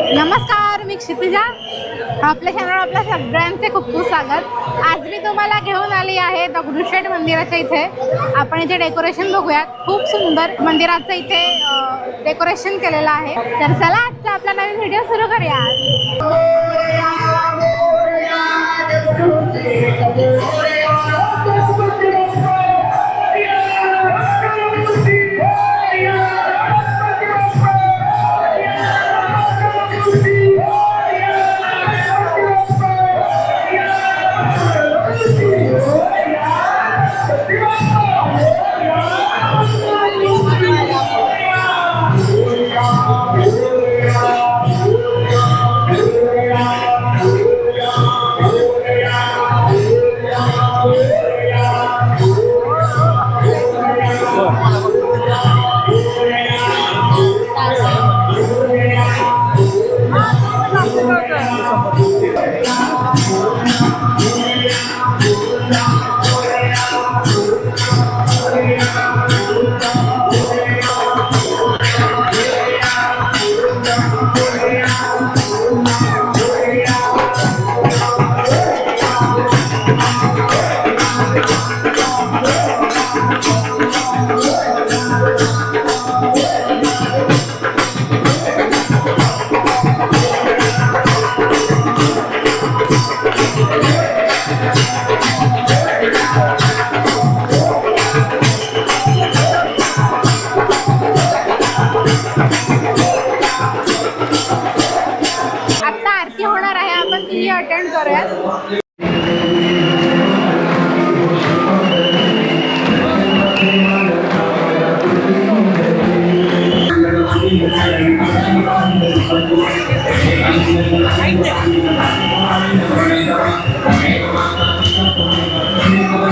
नमस्कार मी क्षितिजा. आपल्या चॅनल आपल्या सगळ्यांचे खूप खूप स्वागत. आज मी तुम्हाला घेऊन आली आहे दगडूशेठ मंदिराच्या इथे. आपण इथे डेकोरेशन बघूयात. खूप सुंदर मंदिराचं इथे डेकोरेशन केलेलं आहे. तर चला आजचा आपला नवीन व्हिडिओ सुरू करूया Yes. आता आरती होणार आहे आपण ती अटेंड करूयात.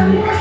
Amen.